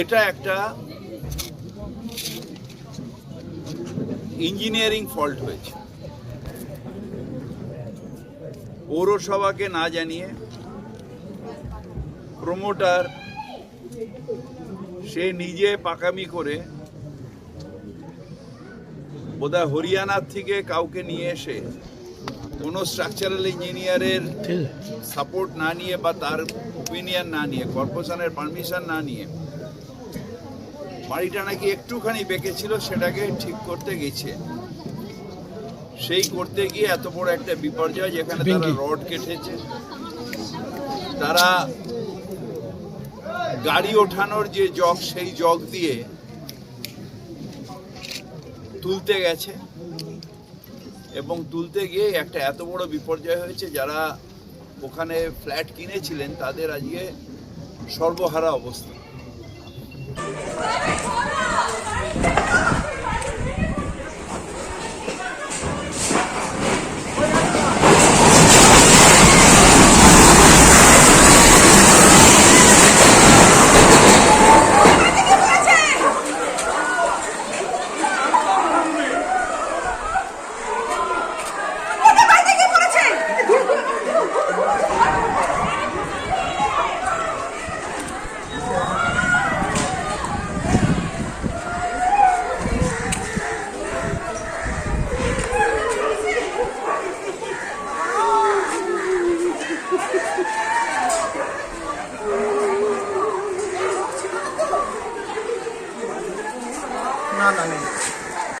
এটা একটা engineering fault হয়েছে। পৌরসভাকে না জানিয়ে প্রমোটার সে নিজে পাকামি করে বোধহয় হরিয়ানার থেকে কাউকে নিয়ে এসে কোনো স্ট্রাকচারাল ইঞ্জিনিয়ারের সাপোর্ট না নিয়ে বা তার ওপিনিয়ন না নিয়ে কর্পোরেশনের পারমিশন না নিয়ে বাড়িটা নাকি একটুখানি বেঁকেছিল সেটাকে ঠিক করতে গেছে। সেই করতে গিয়ে এত বড় একটা বিপর্যয় যেখানে তারা রড কেটেছে। তারা গাড়ি ওঠানোর যে জগ সেই জগ দিয়ে তুলতে গেছে। এবং তুলতে গিয়ে একটা এত বড় বিপর্যয় হয়েছে যারা ওখানে ফ্ল্যাট কিনেছিলেন তাদের আজকে সর্বহারা অবস্থা। না নামে